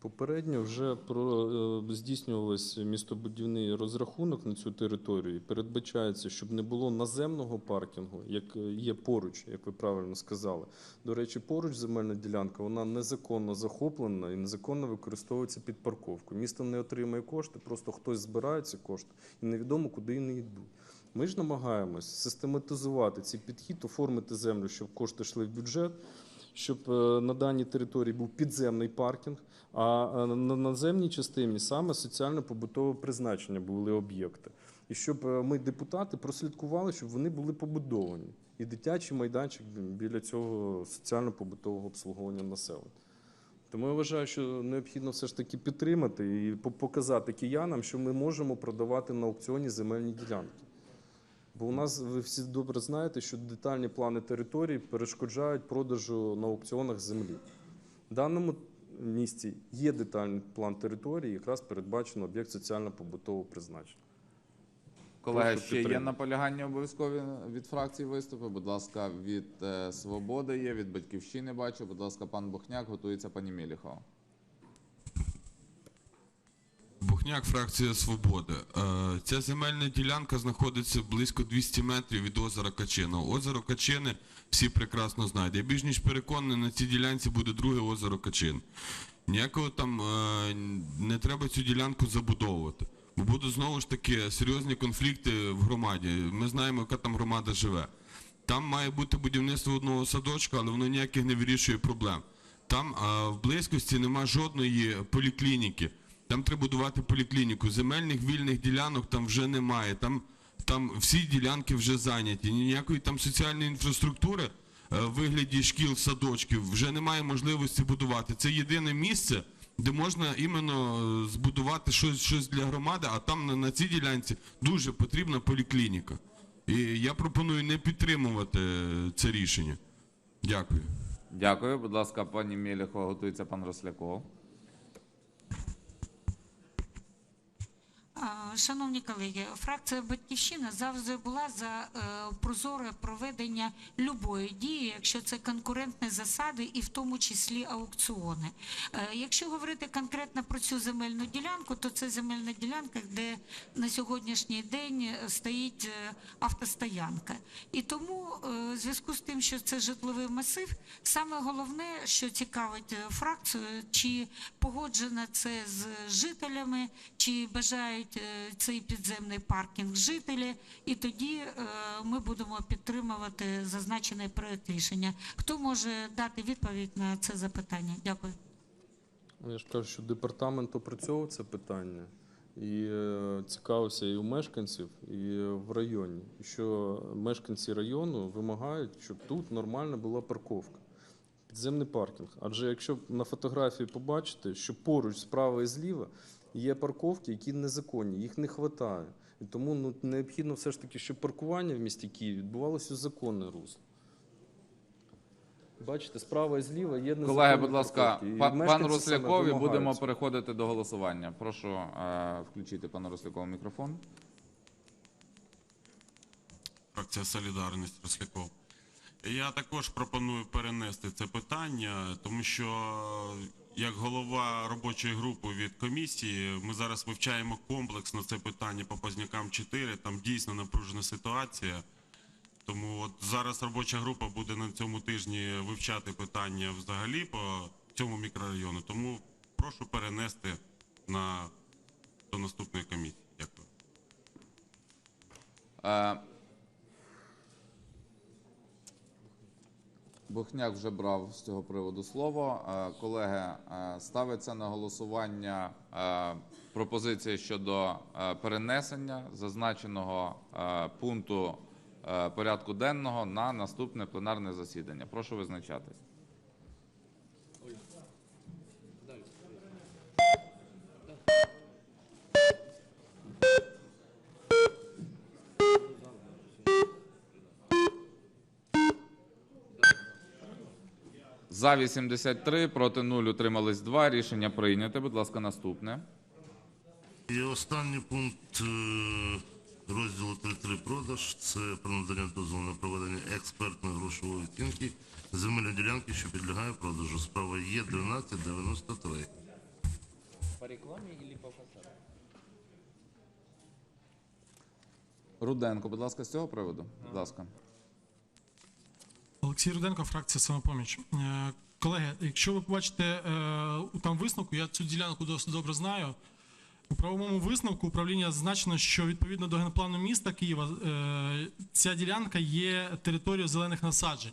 Попередньо вже е, містобудівний розрахунок на цю територію. Передбачається, щоб не було наземного паркінгу, як е, є поруч, як ви правильно сказали. До речі, поруч земельна ділянка вона незаконно захоплена і незаконно використовується під парковку. Місто не отримує кошти, просто хтось збирає ці кошти і невідомо куди вони йдуть. Ми ж намагаємось систематизувати цей підхід, оформити землю, щоб кошти йшли в бюджет, щоб е, на даній території був підземний паркінг, а е, на наземній частині саме соціально-побутове призначення були об'єкти. І щоб е, ми, депутати, прослідкували, щоб вони були побудовані. І дитячий майданчик біля цього соціально-побутового обслуговування населення. Тому я вважаю, що необхідно все ж таки підтримати і показати киянам, що ми можемо продавати на аукціоні земельні ділянки. Бо у нас ви всі добре знаєте, що детальні плани території перешкоджають продажу на аукціонах землі. В даному місці є детальний план території, якраз передбачено об'єкт соціально-побутового призначення. Колеги, Прошу ще є наполягання обов'язкові від фракції виступи. Будь ласка, від е, Свободи є, від Батьківщини бачу. Будь ласка, пан Бухняк, готується пані Мєліхова. Бухняк, фракція Свободи. Е, Ця земельна ділянка знаходиться близько 200 метрів від озера Качина. Озеро Качини всі прекрасно знають. Я більш ніж переконаний, на цій ділянці буде друге озеро Качин. Ніякого там е, не треба цю ділянку забудовувати. Бо будуть знову ж таки серйозні конфлікти в громаді. Ми знаємо, яка там громада живе. Там має бути будівництво одного садочка, але воно ніяких не вирішує проблем. Там в близькості нема жодної поліклініки. Там треба будувати поліклініку. Земельних вільних ділянок там вже немає. Там, там всі ділянки вже зайняті. Ніякої там соціальної інфраструктури е, в вигляді шкіл, садочків вже немає можливості будувати. Це єдине місце, де можна іменно е, збудувати щось, щось для громади, а там на, на цій ділянці дуже потрібна поліклініка. І я пропоную не підтримувати е, це рішення. Дякую. Дякую. Будь ласка, пані Мєліхова, готується пан Росляков. Шановні колеги, фракція Батьківщина завжди була за е, прозоре проведення любої дії, якщо це конкурентні засади, і в тому числі аукціони. Е, якщо говорити конкретно про цю земельну ділянку, то це земельна ділянка, де на сьогоднішній день стоїть е, автостоянка. І тому, в зв'язку з тим, що це житловий масив, саме головне, що цікавить фракцію, чи погоджено це з жителями, чи бажають е, цей підземний паркінг жителі, і тоді е, ми будемо підтримувати зазначений проект рішення. Хто може дати відповідь на це запитання? Дякую. Ну, Я ж кажу, що департамент опрацьовував це питання і е, цікавився і у мешканців, і в районі. Що мешканці району вимагають, щоб тут нормальна була парковка. Підземний паркінг. Адже якщо на фотографії побачите, що поруч справа і зліва є парковки, які незаконні, їх не вистачає. І тому ну, необхідно все ж таки, щоб паркування в місті Києві відбувалося у законне русло. Бачите, справа і зліва є незаконні Колеги, будь ласка, парковки, і пан мешканці саме Росляков, будемо переходити до голосування. Прошу е, включити пану Рослякову мікрофон. Фракція Солідарність Росляков. Я також пропоную перенести це питання, тому що як голова робочої групи від комісії, ми зараз вивчаємо комплексно це питання по Познякам 4. Там дійсно напружена ситуація. Тому от зараз робоча група буде на цьому тижні вивчати питання взагалі по цьому мікрорайону. Тому прошу перенести на до наступної комісії. Дякую. Е, Бухняк вже брав з цього приводу слово. Е, Колеги, е, ставиться на голосування е, пропозиція щодо перенесення зазначеного пункту порядку денного на наступне пленарне засідання. Прошу визначатись. За 83, проти 0, утримались 2. Рішення прийнято. Будь ласка, наступне. І останній пункт е, розділу 3.3 продаж це про надання дозволу на проведення експертної грошової оцінки земельної ділянки, що підлягає продажу. Справа є 1293. рекламе или по фасаду? Руденко, будь ласка, з цього приводу. Будь ласка. Олексій Руденко, фракція самопоміч. Е, Колеги, якщо ви побачите е, там висновку, я цю ділянку досить добре знаю. У правовому висновку управління зазначено, що відповідно до генплану міста Києва е, ця ділянка є територією зелених насаджень.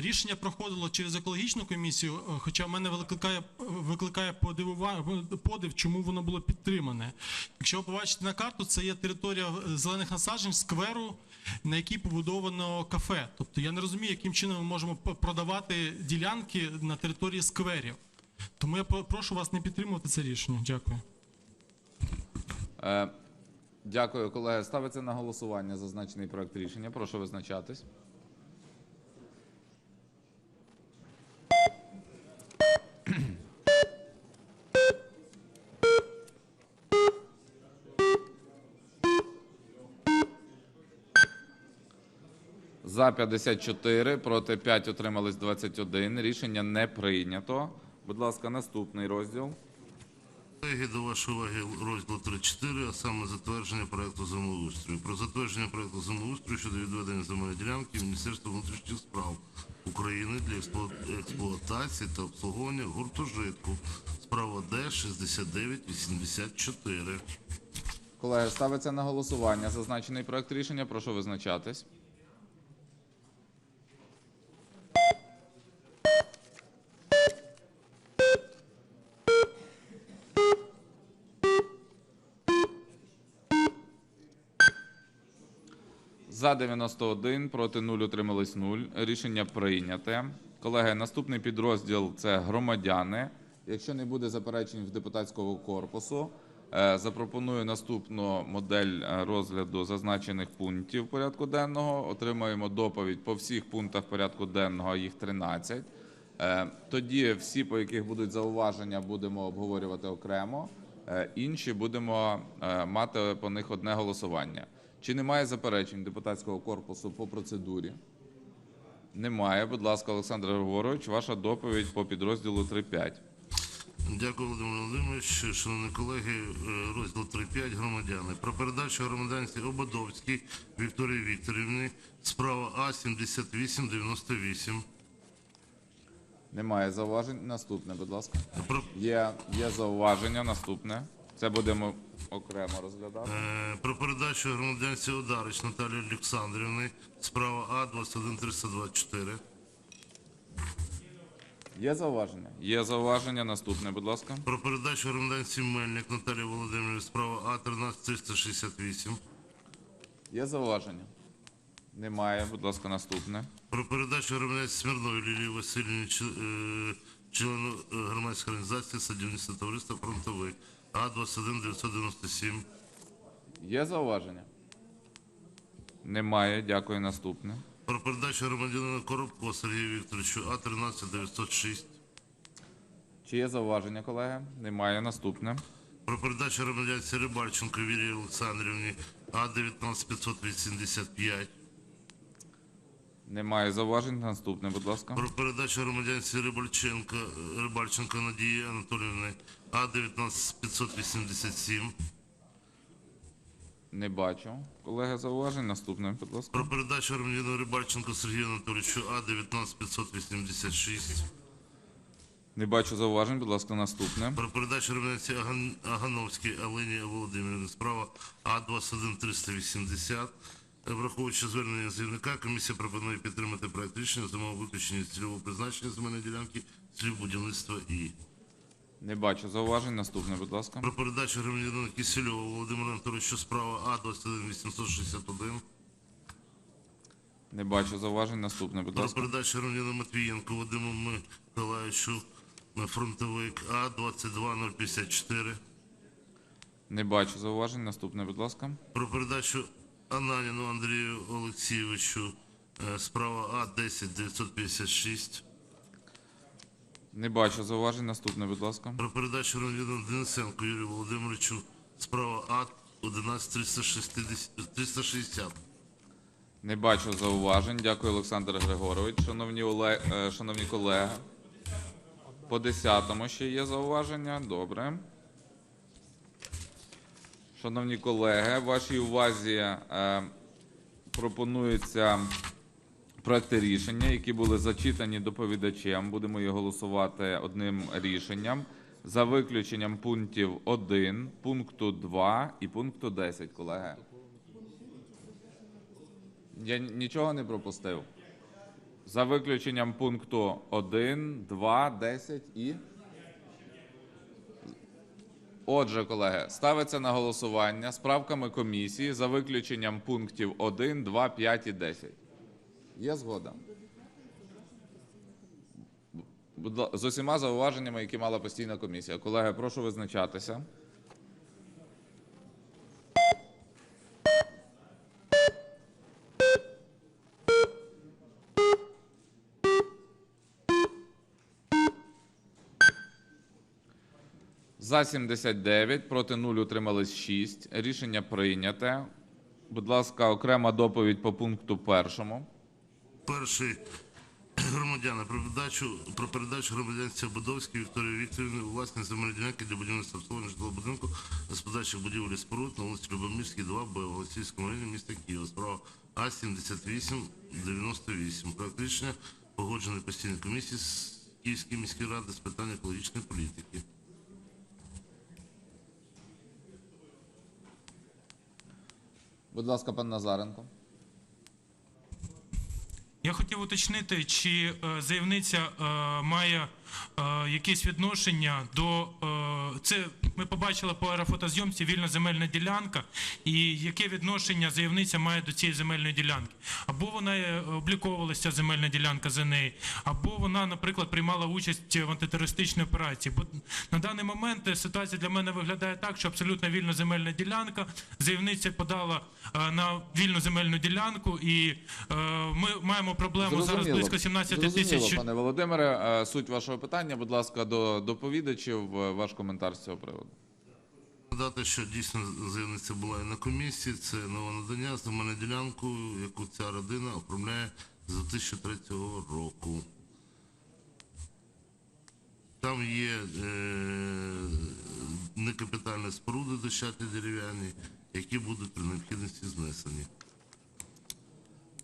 Рішення проходило через екологічну комісію, е, хоча в мене викликає, викликає подив, чому воно було підтримане. Якщо ви побачите на карту, це є територія е, зелених насаджень, скверу, на якій побудовано кафе. Тобто я не розумію, яким чином ми можемо продавати ділянки на території скверів. Тому я про- прошу вас не підтримувати це рішення. Дякую. Е, Дякую, колеги. Ставиться на голосування зазначений проект рішення. Прошу визначатись. За 54, проти 5 утримались 21. Рішення не прийнято. Будь ласка, наступний розділ. Колеги, до вашої уваги розділ 3.4, а саме затвердження проекту землеустрою. Про затвердження проекту землеустрою щодо відведення земельної ділянки Міністерства внутрішніх справ України для експлуатації та обслуговування гуртожитку. Справа Д 6984. Колеги, ставиться на голосування зазначений проект рішення. Прошу визначатись. За 91, проти 0, утримались 0. Рішення прийняте. Колеги, наступний підрозділ це громадяни. Якщо не буде заперечень в депутатського корпусу, е, запропоную наступну модель е, розгляду зазначених пунктів порядку денного. Отримаємо доповідь по всіх пунктах порядку денного, їх 13. Е, Тоді всі, по яких будуть зауваження, будемо обговорювати окремо. Інші будемо мати по них одне голосування. Чи немає заперечень депутатського корпусу по процедурі? Немає. Будь ласка, Олександр Григорович, ваша доповідь по підрозділу 3.5. Дякую, Володимир Володимирович. Шановні колеги, е, розділ 3.5 громадяни. Про передачу громадянці Ободовській Вікторії Вікторівні. Справа А 7898. Немає зауважень. Наступне, будь ласка. Про Є, є зауваження. Наступне. Це будемо окремо розглядати. Е, Про передачу громадянці Одарич Наталії Олександрівни. Справа А 21324. Є зауваження? Є зауваження. Наступне, будь ласка. Про передачу громадянці Мельник Наталії Володимирівні. Справа А 13368. Є зауваження? Немає. Будь ласка, наступне. Про передачу громадянці Смірної Лілії Васильівні, ч- е, члену е, громадської організації Садівництва товариства Фронтовик. А 21997. Є зауваження? Немає. Дякую. Наступне. Про передачу громадянина Коробко Сергію Вікторовичу А 13906. Чи є зауваження, колеги? Немає. Наступне. Про передачу громадянці Рибальченко Вірії Олександрівні А 19585. Немає зауважень. Наступне, будь ласка. Про передачу громадянці Рибальченко Рибальченко Надії Анатоліївни А 19587. Не бачу. Колеги, зауважень. Наступне, будь ласка. Про передачу громадянину Рибальченко Сергію Анатолійовичу А 19586. Не бачу зауважень. Будь ласка, наступне. Про передачу громадянці Аган- Агановській Алені Володимирівні справа А 21380. Враховуючи звернення заявника, комісія пропонує підтримати проект рішення за умови виключення цільового призначення земельної ділянки слів будівництва і Не бачу зауважень. Наступне, будь ласка. про передачу громадянина Кисельова Володимира Анатолійовича справа А 21861. Не бачу зауважень. Наступне, будь ласка. Про передачу громадянина Матвієнко Вадиму Миколаївичу на фронтовик А 22054. Не бачу зауважень. Наступне, будь ласка. Про передачу Ананіну Андрію Олексійовичу е, справа А 10956. Не бачу зауважень. Наступне, будь ласка. Про передачу громадянину Денисенку Юрію Володимировичу справа А 11360. Не бачу зауважень. Дякую, Олександр Григорович. Шановні, Оле... е, Шановні колеги, по 10-му ще є зауваження. Добре. Шановні колеги, вашій увазі е, пропонуються проекти рішення, які були зачитані доповідачем. Будемо їх голосувати одним рішенням за виключенням пунктів 1, пункту 2 і пункту 10, колеги. Я нічого не пропустив. За виключенням пункту 1, 2, 10 і. Отже, колеги, ставиться на голосування з правками комісії за виключенням пунктів 1, 2, 5 і 10. Є згода? З усіма зауваженнями, які мала постійна комісія. Колеги, прошу визначатися. За 79, проти 0, утримались 6. Рішення прийняте. Будь ласка, окрема доповідь по пункту першому. Перший громадяни про передачу про передачу громадянця Будовській Вікторії Вікторівни у власність земельної для будівництва обслуговування житлового будинку господарчих будівель і споруд на вулиці Любомирській, 2Б в Голосівському районі міста Києва. Справа А 7898. Проект рішення погоджений постійною комісією з Київської міської ради з питань екологічної політики. Будь ласка, пан Назаренко. Я хотів уточнити, чи е, заявниця е, має е, якесь відношення до е, це. Ми побачили по аерофотозйомці вільна земельна ділянка, і яке відношення заявниця має до цієї земельної ділянки? Або вона е, обліковувалася земельна ділянка за неї, або вона, наприклад, приймала участь в антитерористичній операції. Бо на даний момент ситуація для мене виглядає так, що абсолютно вільна земельна ділянка. Заявниця подала на вільну земельну ділянку, і ми маємо проблему зараз близько 17 Зрозуміло, тисяч. пане Володимире. Суть вашого питання, будь ласка, до доповідачів. Е, Ваш коментар з цього приводу. Дати, що дійсно заявниця була і на комісії, це нове надання земельну ділянку, яку ця родина оформляє з 2003 року. Там є е, некапітальні споруди дощаті дерев'яні, які будуть при необхідності знесені.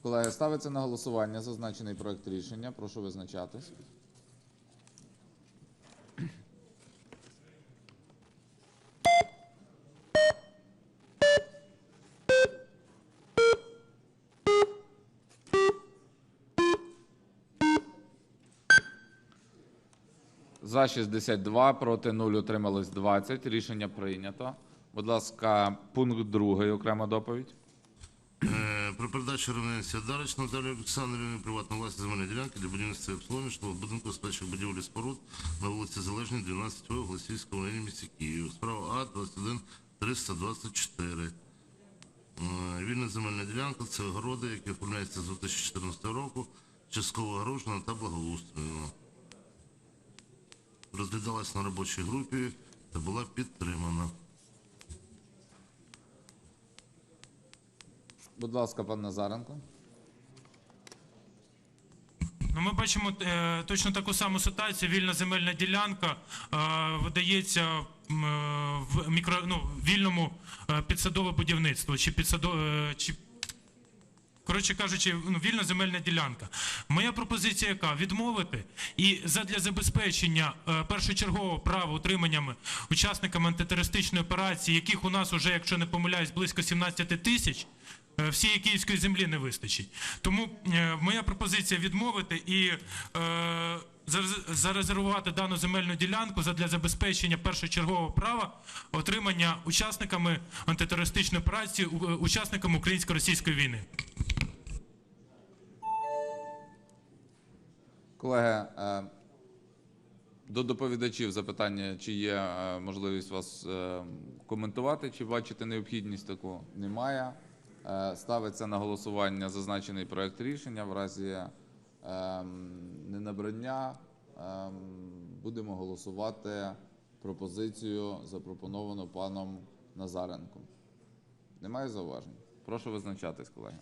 Колеги, ставиться на голосування зазначений проект рішення. Прошу визначатись. За 62, проти 0, утрималось 20. Рішення прийнято. Будь ласка, пункт другий, окрема доповідь. Е, Про передачу Ремненця Дарич Наталії Олександрівни приватну власність земельної ділянки для будівництва обслуговування житлового будинку спечих будівель і споруд на вулиці Залежній, 12 В Голосівському районі місті Києва. Справа А 21 324. Е, Вільна земельна ділянка це огороди, які оформляються з 2014 року, частково огорожена та благоустроєна. Розглядалась на робочій групі та була підтримана. Будь ласка, пан Назаренко. Ну, ми бачимо е, точно таку саму ситуацію. Вільна земельна ділянка е, видається е, в мікро, ну, вільному е, підсадове будівництво чи підсадове. Чи... Коротше кажучи, ну, вільна земельна ділянка. Моя пропозиція яка? Відмовити і задля забезпечення е, першочергового права утриманнями учасниками антитерористичної операції, яких у нас уже, якщо не помиляюсь, близько 17 тисяч, е, всієї київської землі не вистачить. Тому е, моя пропозиція відмовити і е, зарезервувати дану земельну ділянку задля забезпечення першочергового права отримання учасниками антитерористичної операції, учасниками українсько-російської війни. Колеги, е, до доповідачів запитання, чи є е, можливість вас е, коментувати, чи бачите необхідність таку? Немає. Ставиться на голосування зазначений проект рішення. В разі ненабрання ем, будемо голосувати пропозицію, запропоновану паном Назаренком. Немає зауважень? Прошу визначатись, колеги.